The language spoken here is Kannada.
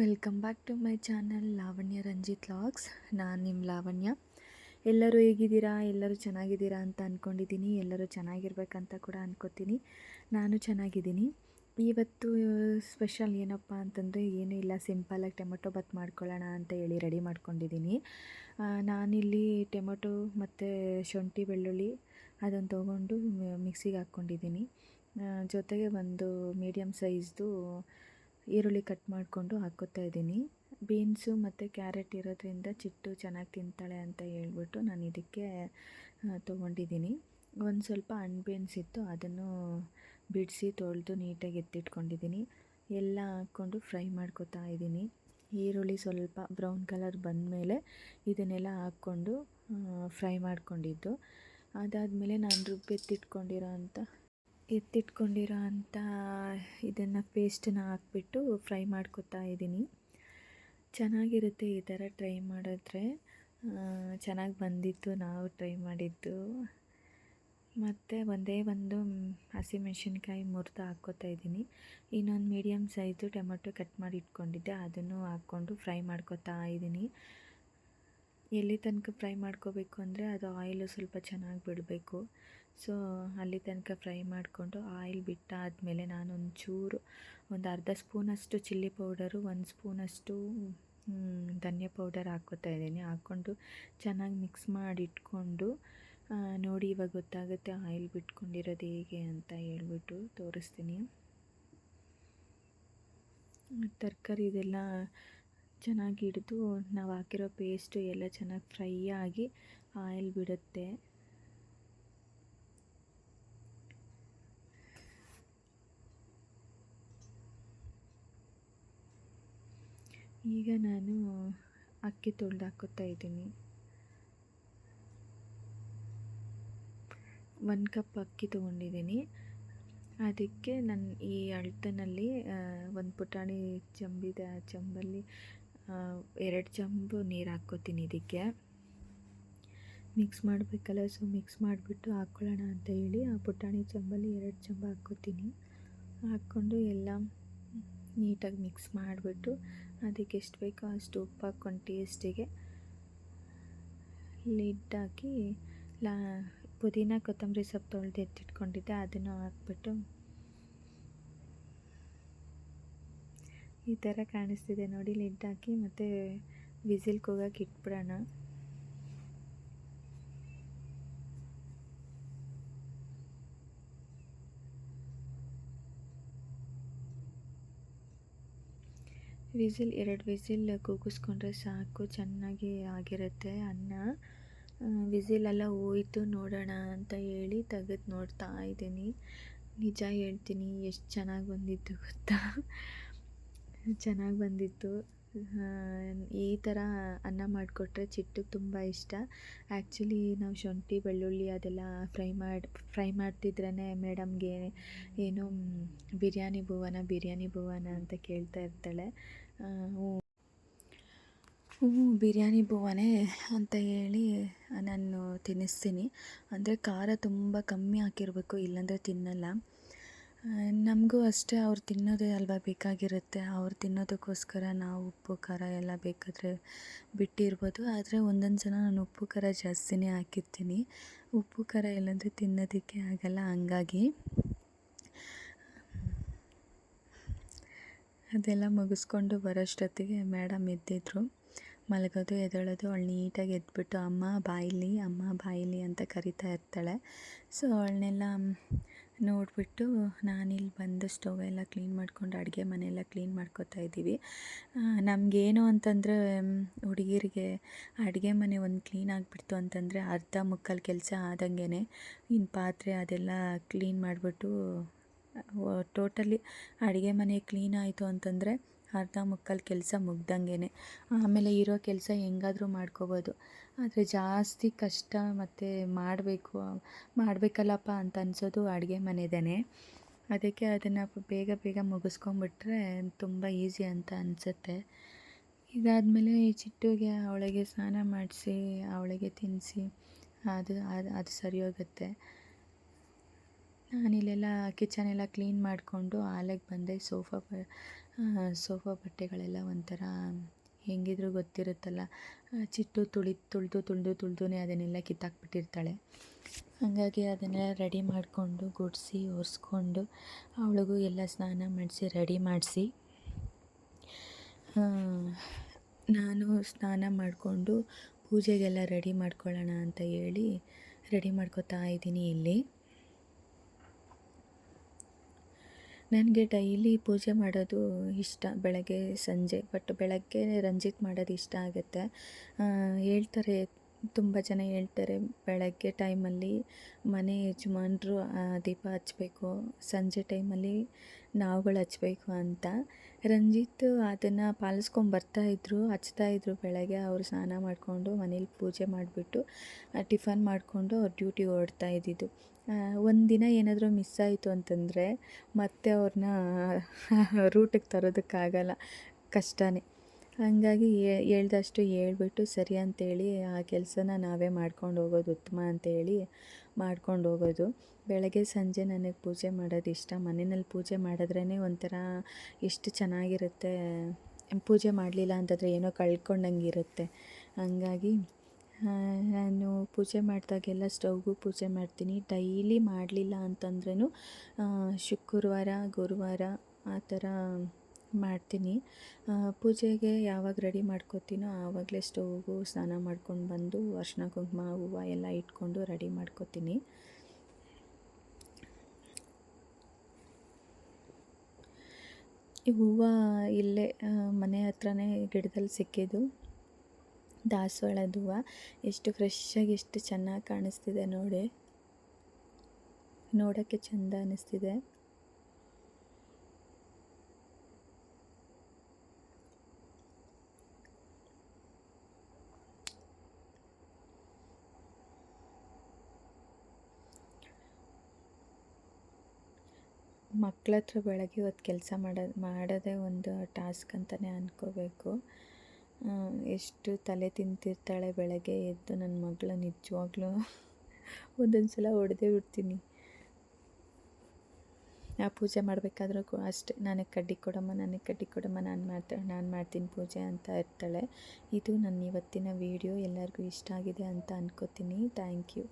Welcome back to my channel Lavanya Ranjith vlogs ನಾನು ನಿಮ್ಮ ಲಾವಣ್ಯ. ಎಲ್ಲರೂ ಹೇಗಿದ್ದೀರಾ? ಎಲ್ಲರೂ ಚೆನ್ನಾಗಿದ್ದೀರಾ ಅಂತ ಅಂದ್ಕೊಂಡಿದ್ದೀನಿ ಎಲ್ಲರೂ ಚೆನ್ನಾಗಿರ್ಬೇಕಂತ ಕೂಡ ಅಂದ್ಕೋತೀನಿ ನಾನು ಚೆನ್ನಾಗಿದ್ದೀನಿ. ಇವತ್ತು ಸ್ಪೆಷಲ್ ಏನಪ್ಪ ಅಂತಂದರೆ ಏನೂ ಇಲ್ಲ ಸಿಂಪಲಾಗಿ ಟೊಮೆಟೊ ಬತ್ ಮಾಡ್ಕೊಳ್ಳೋಣ ಅಂತ ಹೇಳಿ ರೆಡಿ ಮಾಡ್ಕೊಂಡಿದ್ದೀನಿ. ನಾನಿಲ್ಲಿ ಟೊಮೆಟೊ ಮತ್ತು ಶುಂಠಿ, ಬೆಳ್ಳುಳ್ಳಿ ಅದನ್ನು ತೊಗೊಂಡು ಮಿಕ್ಸಿಗೆ ಹಾಕ್ಕೊಂಡಿದ್ದೀನಿ. ಜೊತೆಗೆ ಒಂದು ಮೀಡಿಯಮ್ ಸೈಜ್ದು ಈರುಳ್ಳಿ ಕಟ್ ಮಾಡಿಕೊಂಡು ಹಾಕ್ಕೋತಾ ಇದ್ದೀನಿ. ಬೀನ್ಸು ಮತ್ತು ಕ್ಯಾರೆಟ್ ಇರೋದ್ರಿಂದ ಚಿಟ್ಟು ಚೆನ್ನಾಗಿ ತಿಂತಾಳೆ ಅಂತ ಹೇಳ್ಬಿಟ್ಟು ನಾನು ಇದಕ್ಕೆ ತೊಗೊಂಡಿದ್ದೀನಿ. ಒಂದು ಸ್ವಲ್ಪ ಹಣ್ಣು ಬೀನ್ಸ್ ಇತ್ತು, ಅದನ್ನು ಬಿಡಿಸಿ ತೊಳೆದು ನೀಟಾಗಿ ಎತ್ತಿಟ್ಕೊಂಡಿದ್ದೀನಿ. ಎಲ್ಲ ಹಾಕ್ಕೊಂಡು ಫ್ರೈ ಮಾಡ್ಕೊತಾ ಇದ್ದೀನಿ. ಈರುಳ್ಳಿ ಸ್ವಲ್ಪ ಬ್ರೌನ್ ಕಲರ್ ಬಂದಮೇಲೆ ಇದನ್ನೆಲ್ಲ ಹಾಕ್ಕೊಂಡು ಫ್ರೈ ಮಾಡ್ಕೊಂಡಿದ್ದು. ಅದಾದಮೇಲೆ ನಾನು ರುಬ್ಬೆತ್ತಿಟ್ಕೊಂಡಿರೋ ಅಂಥ ಎತ್ತಿಟ್ಕೊಂಡಿರೋ ಅಂಥ ಇದನ್ನು ಪೇಸ್ಟನ್ನ ಹಾಕ್ಬಿಟ್ಟು ಫ್ರೈ ಮಾಡ್ಕೊತಾ ಇದ್ದೀನಿ. ಚೆನ್ನಾಗಿರುತ್ತೆ ಈ ಥರ ಟ್ರೈ ಮಾಡಿದ್ರೆ. ಚೆನ್ನಾಗಿ ಬಂದಿತ್ತು, ನಾವು ಟ್ರೈ ಮಾಡಿದ್ದು. ಮತ್ತು ಒಂದೇ ಒಂದು ಹಸಿಮೆಣ್ಸಿನ್ಕಾಯಿ ಮುರಿದು ಹಾಕ್ಕೋತಾ ಇದ್ದೀನಿ. ಇನ್ನೊಂದು ಮೀಡಿಯಮ್ ಸೈಜು ಟೊಮೆಟೊ ಕಟ್ ಮಾಡಿ ಇಟ್ಕೊಂಡಿದ್ದೆ, ಅದನ್ನು ಹಾಕ್ಕೊಂಡು ಫ್ರೈ ಮಾಡ್ಕೊತಾ ಇದ್ದೀನಿ. ಎಲ್ಲಿ ತನಕ ಫ್ರೈ ಮಾಡ್ಕೋಬೇಕು ಅಂದರೆ ಅದು ಆಯಿಲು ಸ್ವಲ್ಪ ಚೆನ್ನಾಗಿ ಬಿಡಬೇಕು. ಸೊ ಅಲ್ಲಿ ತನಕ ಫ್ರೈ ಮಾಡಿಕೊಂಡು ಆಯಿಲ್ ಬಿಟ್ಟಾದಮೇಲೆ ನಾನು ಒಂಚೂರು ಒಂದು ಅರ್ಧ ಸ್ಪೂನಷ್ಟು ಚಿಲ್ಲಿ ಪೌಡರು ಒಂದು ಸ್ಪೂನಷ್ಟು ಧನಿಯಾ ಪೌಡರ್ ಹಾಕ್ಕೋತಾ ಇದ್ದೀನಿ. ಹಾಕ್ಕೊಂಡು ಚೆನ್ನಾಗಿ ಮಿಕ್ಸ್ ಮಾಡಿ ಇಟ್ಕೊಂಡು ನೋಡಿ ಇವಾಗ ಗೊತ್ತಾಗುತ್ತೆ ಆಯಿಲ್ ಬಿಟ್ಕೊಂಡಿರೋದು ಹೇಗೆ ಅಂತ ಹೇಳ್ಬಿಟ್ಟು ತೋರಿಸ್ತೀನಿ. ತರಕಾರಿ ಇದೆಲ್ಲ ಚೆನ್ನಾಗಿ ಹಿಡಿದು ನಾವು ಹಾಕಿರೋ ಪೇಸ್ಟು ಎಲ್ಲ ಚೆನ್ನಾಗಿ ಫ್ರೈ ಆಗಿ ಆಯಿಲ್ ಬಿಡುತ್ತೆ. ಈಗ ನಾನು ಅಕ್ಕಿ ತೊಳೆದು ಹಾಕೋತಾ ಇದ್ದೀನಿ. ಒಂದು ಕಪ್ ಅಕ್ಕಿ ತೊಗೊಂಡಿದ್ದೀನಿ. ಅದಕ್ಕೆ ನನ್ನ ಈ ಅಳ್ತನಲ್ಲಿ ಒಂದು ಪುಟಾಣಿ ಚಂಬಿದ ಚಂಬಲ್ಲಿ ಎರಡು ಚಂಬು ನೀರು ಹಾಕ್ಕೋತೀನಿ ಇದಕ್ಕೆ. ಮಿಕ್ಸ್ ಮಾಡಬೇಕಲ್ಲ ಸೊ ಮಿಕ್ಸ್ ಮಾಡಿಬಿಟ್ಟು ಹಾಕ್ಕೊಳ್ಳೋಣ ಅಂತ ಹೇಳಿ ಆ ಪುಟಾಣಿ ಚಂಬಲ್ಲಿ ಎರಡು ಚಂಬು ಹಾಕ್ಕೋತೀನಿ. ಹಾಕ್ಕೊಂಡು ಎಲ್ಲ ನೀಟಾಗಿ ಮಿಕ್ಸ್ ಮಾಡಿಬಿಟ್ಟು ಅದಕ್ಕೆ ಎಷ್ಟು ಬೇಕೋ ಅಷ್ಟು ಉಪ್ಪು ಹಾಕ್ಕೊಂಡು ಟೇಸ್ಟಿಗೆ ಲಿಡ್ ಹಾಕಿ ಲಾ ಪುದೀನ ಕೊತ್ತಂಬರಿ ಸೊಪ್ಪು ತೊಳೆದು ಎತ್ತಿಟ್ಕೊಂಡಿದ್ದೆ, ಅದನ್ನು ಹಾಕ್ಬಿಟ್ಟು ಈ ಥರ ಕಾಣಿಸ್ತಿದೆ ನೋಡಿ ಲಿಡ್ ಹಾಕಿ ಮತ್ತು ವಿಸಿಲ್ ಕೂಗಕ್ಕೆ ಇಟ್ಬಿಡೋಣ. ವಿಸಿಲ್, ಎರಡು ವಿಸಿಲ್ ಕೂಗಿಸ್ಕೊಂಡ್ರೆ ಸಾಕು, ಚೆನ್ನಾಗಿ ಆಗಿರುತ್ತೆ ಅನ್ನ. ವಿಸಿಲೆಲ್ಲ ಹೋಯಿತು ನೋಡೋಣ ಅಂತ ಹೇಳಿ ತೆಗೆದು ನೋಡ್ತಾ ಇದ್ದೀನಿ. ನಿಜ ಹೇಳ್ತೀನಿ, ಎಷ್ಟು ಚೆನ್ನಾಗಿ ಬಂದಿತ್ತು ಗೊತ್ತಾ? ಚೆನ್ನಾಗಿ ಬಂದಿತ್ತು. ಈ ಥರ ಅನ್ನ ಮಾಡಿಕೊಟ್ರೆ ಚಿಟ್ಟು ತುಂಬ ಇಷ್ಟ. ಆ್ಯಕ್ಚುಲಿ ನಾವು ಶುಂಠಿ, ಬೆಳ್ಳುಳ್ಳಿ ಅದೆಲ್ಲ ಫ್ರೈ ಮಾಡಿ ಫ್ರೈ ಮಾಡ್ತಿದ್ರೇ ಮೇಡಮ್ಗೆ ಏನು ಬಿರಿಯಾನಿ ಭುವನ ಬಿರಿಯಾನಿ ಭುವನ ಅಂತ ಕೇಳ್ತಾ ಇರ್ತಾಳೆ. ಹ್ಞೂ. ಹ್ಞೂ, ಬಿರಿಯಾನಿ ಭುವನೇ ಅಂತ ಹೇಳಿ ನಾನು ತಿನ್ನಿಸ್ತೀನಿ. ಅಂದರೆ ಖಾರ ತುಂಬ ಕಮ್ಮಿ ಹಾಕಿರ್ಬೇಕು, ಇಲ್ಲಾಂದರೆ ತಿನ್ನಲ್ಲ. ನಮಗೂ ಅಷ್ಟೇ ಅವ್ರು ತಿನ್ನೋದೇ ಅಲ್ವಾ ಬೇಕಾಗಿರುತ್ತೆ. ಅವ್ರು ತಿನ್ನೋದಕ್ಕೋಸ್ಕರ ನಾವು ಉಪ್ಪು, ಖಾರ ಎಲ್ಲ ಬೇಕಾದರೆ ಬಿಟ್ಟಿರ್ಬೋದು. ಆದರೆ ಒಂದೊಂದು ಸಲ ನಾನು ಉಪ್ಪು, ಖಾರ ಜಾಸ್ತಿನೇ ಹಾಕಿರ್ತೀನಿ. ಉಪ್ಪು, ಖಾರ ಇಲ್ಲಾಂದರೆ ತಿನ್ನೋದಕ್ಕೆ ಆಗಲ್ಲ, ಹಂಗಾಗಿ. ಅದೆಲ್ಲ ಮುಗಿಸ್ಕೊಂಡು ಬರೋಷ್ಟೊತ್ತಿಗೆ ಮೇಡಮ್ ಎದ್ದಿದ್ರು. ಮಲಗೋದು, ಎದ್ದೇಳೋದು, ಅವಳು ನೀಟಾಗಿ ಎದ್ಬಿಟ್ಟು, ಅಮ್ಮ ಬಾಯಿಲಿ ಅಮ್ಮ ಬಾಯಿಲಿ ಅಂತ ಕರಿತಾ ಇರ್ತಾಳೆ. ಸೊ, ಅವಳನ್ನೆಲ್ಲ ನೋಡಿಬಿಟ್ಟು ನಾನಿಲ್ಲಿ ಬಂದು ಸ್ಟವ್ ಎಲ್ಲ ಕ್ಲೀನ್ ಮಾಡ್ಕೊಂಡು ಅಡುಗೆ ಮನೆಯೆಲ್ಲ ಕ್ಲೀನ್ ಮಾಡ್ಕೋತಾ ಇದ್ದೀವಿ. ನಮಗೇನು ಅಂತಂದರೆ ಹುಡುಗಿರಿಗೆ ಅಡುಗೆ ಮನೆ ಒಂದು ಕ್ಲೀನ್ ಆಗಿಬಿಡ್ತು ಅಂತಂದರೆ ಅರ್ಧ ಮುಕ್ಕಾಲು ಕೆಲಸ ಆದಂಗೆ ಇನ್ನು ಪಾತ್ರೆ ಅದೆಲ್ಲ ಕ್ಲೀನ್ ಮಾಡಿಬಿಟ್ಟು ಟೋಟಲಿ ಅಡುಗೆ ಮನೆ ಕ್ಲೀನ್ ಆಯಿತು ಅಂತಂದರೆ ಅರ್ಧ ಮುಕ್ಕಾಲು ಕೆಲಸ ಮುಗ್ದಂಗೆ ಆಮೇಲೆ ಇರೋ ಕೆಲಸ ಹೆಂಗಾದ್ರೂ ಮಾಡ್ಕೋಬೋದು. ಆದರೆ ಜಾಸ್ತಿ ಕಷ್ಟ ಮತ್ತು ಮಾಡಬೇಕು, ಮಾಡಬೇಕಲ್ಲಪ್ಪ ಅಂತ ಅನ್ಸೋದು ಅಡುಗೆ ಮನೆದೇ ಅದಕ್ಕೆ ಅದನ್ನು ಬೇಗ ಬೇಗ ಮುಗಿಸ್ಕೊಂಬಿಟ್ರೆ ತುಂಬ ಈಸಿ ಅಂತ ಅನಿಸುತ್ತೆ. ಇದಾದಮೇಲೆ ಈ ಚಿಟ್ಟುಗೆ ಅವಳಿಗೆ ಸ್ನಾನ ಮಾಡಿಸಿ, ಅವಳಿಗೆ ತಿನ್ನಿಸಿ ಅದು ಅದು ಅದು ಸರಿ ಹೋಗುತ್ತೆ ಕಿಚನ್ ಎಲ್ಲ ಕ್ಲೀನ್ ಮಾಡಿಕೊಂಡು ಆಲೆಗೆ ಬಂದೆ, ಸೋಫಾ ಸೋಫಾ ಬಟ್ಟೆಗಳೆಲ್ಲ ಒಂಥರ ಹೆಂಗಿದ್ರು ಗೊತ್ತಿರುತ್ತಲ್ಲ. ಚಿಟ್ಟು ತುಳಿ, ತುಳಿದು ತುಳಿದು, ತುಳಿದುನೇ ಅದನ್ನೆಲ್ಲ ಕಿತ್ತಾಕ್ಬಿಟ್ಟಿರ್ತಾಳೆ. ಹಾಗಾಗಿ ಅದನ್ನೆಲ್ಲ ರೆಡಿ ಮಾಡಿಕೊಂಡು, ಗುಡಿಸಿ, ಒರೆಸ್ಕೊಂಡು ಅವಳಿಗೂ ಎಲ್ಲ ಸ್ನಾನ ಮಾಡಿಸಿ, ರೆಡಿ ಮಾಡಿಸಿ ನಾನು ಸ್ನಾನ ಮಾಡಿಕೊಂಡು ಪೂಜೆಗೆಲ್ಲ ರೆಡಿ ಮಾಡ್ಕೊಳ್ಳೋಣ ಅಂತ ಹೇಳಿ ರೆಡಿ ಮಾಡ್ಕೋತಾ ಇದ್ದೀನಿ ಇಲ್ಲಿ. ನನಗೆ ಡೈಲಿ ಪೂಜೆ ಮಾಡೋದು ಇಷ್ಟ ಬೆಳಗ್ಗೆ ಸಂಜೆ. ಬಟ್ ಬೆಳಗ್ಗೆ ರಂಜಿತ್ ಮಾಡೋದು ಇಷ್ಟ ಆಗುತ್ತೆ. ಹೇಳ್ತಾರೆ ತುಂಬ ಜನ ಹೇಳ್ತಾರೆ, ಬೆಳಗ್ಗೆ ಟೈಮಲ್ಲಿ ಮನೆ ಯಜಮಾನ್ರು ದೀಪ ಹಚ್ಚಬೇಕು ಸಂಜೆ ಟೈಮಲ್ಲಿ ನಾವುಗಳು ಹಚ್ಬೇಕು ಅಂತ. ರಂಜಿತ್ ಅದನ್ನು ಪಾಲಿಸ್ಕೊಂಡು ಬರ್ತಾಯಿದ್ರು ಹಚ್ತಾಯಿದ್ರು ಬೆಳಗ್ಗೆ. ಅವರು ಸ್ನಾನ ಮಾಡಿಕೊಂಡು ಮನೇಲಿ ಪೂಜೆ ಮಾಡಿಬಿಟ್ಟು ಟಿಫನ್ ಮಾಡಿಕೊಂಡು ಅವ್ರು ಡ್ಯೂಟಿ ಹೊರಡ್ತಾ ಇದ್ದಿದ್ದು. ದಿನ ಏನಾದರೂ ಮಿಸ್ ಆಯಿತು ಅಂತಂದರೆ ಮತ್ತೆ ಅವ್ರನ್ನ ರೂಟಿಗೆ ತರೋದಕ್ಕಾಗಲ್ಲ. ಕಷ್ಟನೇ. ಹಾಗಾಗಿ ಹೇಳ್ದಷ್ಟು ಹೇಳ್ಬಿಟ್ಟು ಸರಿ ಅಂತೇಳಿ ಆ ಕೆಲಸನ ನಾವೇ ಮಾಡ್ಕೊಂಡು ಹೋಗೋದು ಉತ್ತಮ ಅಂತೇಳಿ ಮಾಡ್ಕೊಂಡು ಹೋಗೋದು. ಬೆಳಗ್ಗೆ ಸಂಜೆ ನನಗೆ ಪೂಜೆ ಮಾಡೋದು ಇಷ್ಟ. ಮನೆಯಲ್ಲಿ ಪೂಜೆ ಮಾಡಿದ್ರೇ ಒಂಥರ ಎಷ್ಟು ಚೆನ್ನಾಗಿರುತ್ತೆ. ಪೂಜೆ ಮಾಡಲಿಲ್ಲ ಅಂತಂದರೆ ಏನೋ ಕಳ್ಕೊಂಡಂಗೆ ಇರುತ್ತೆ. ಹಂಗಾಗಿ ನಾನು ಪೂಜೆ ಮಾಡಿದಾಗೆಲ್ಲ ಸ್ಟವ್ಗೂ ಪೂಜೆ ಮಾಡ್ತೀನಿ. ಡೈಲಿ ಮಾಡಲಿಲ್ಲ ಅಂತಂದ್ರೂ ಶುಕ್ರವಾರ, ಗುರುವಾರ ಆ ಥರ ಮಾಡ್ತೀನಿ. ಪೂಜೆಗೆ ಯಾವಾಗ ರೆಡಿ ಮಾಡ್ಕೋತೀನೋ ಆವಾಗಲೇ ಸ್ಟೋವು ಸ್ನಾನ ಮಾಡ್ಕೊಂಡು ಬಂದು ಅರ್ಶಿನ ಕುಂಕುಮ, ಹೂವು ಎಲ್ಲ ಇಟ್ಕೊಂಡು ರೆಡಿ ಮಾಡ್ಕೋತೀನಿ. ಈ ಹೂವು ಇಲ್ಲೇ ಮನೆ ಹತ್ರನೇ ಗಿಡದಲ್ಲಿ ಸಿಕ್ಕಿದ್ದು. ದಾಸವಾಳದ ಹೂವು. ಎಷ್ಟು ಫ್ರೆಶ್ಶಾಗಿ, ಎಷ್ಟು ಚೆನ್ನಾಗಿ ಕಾಣಿಸ್ತಿದೆ ನೋಡಿ. ನೋಡೋಕ್ಕೆ ಚೆಂದ ಅನ್ನಿಸ್ತಿದೆ ಮಕ್ಳ ಹತ್ರ ಬೆಳಗ್ಗೆ ಹೊತ್ತು ಕೆಲಸ ಮಾಡೋದು ಮಾಡೋದೇ ಒಂದು ಟಾಸ್ಕ್ ಅಂತಲೇ ಅಂದ್ಕೋಬೇಕು ಎಷ್ಟು ತಲೆ ತಿಂತಿರ್ತಾಳೆ ಬೆಳಗ್ಗೆ ಎದ್ದು ನನ್ನ ಮಗಳು ನಿಜವಾಗ್ಲೂ ಒಂದೊಂದು ಸಲ ಹೊಡೆದೇ ಬಿಡ್ತೀನಿ. ಆ ಪೂಜೆ ಮಾಡಬೇಕಾದ್ರೂ ಅಷ್ಟೇ. ನನಗೆ ಕಡ್ಡಿ ಕೊಡಮ್ಮ, ನನಗೆ ಕಡ್ಡಿ ಕೊಡಮ್ಮ, ನಾನು ಮಾಡ್ತಾಳೆ ನಾನು ಮಾಡ್ತೀನಿ ಪೂಜೆ ಅಂತ ಇರ್ತಾಳೆ. ಇದು ನನ್ನ ಇವತ್ತಿನ ವೀಡಿಯೋ. ಎಲ್ಲರಿಗೂ ಇಷ್ಟ ಆಗಿದೆ ಅಂತ ಅನ್ಕೋತೀನಿ. Thank you.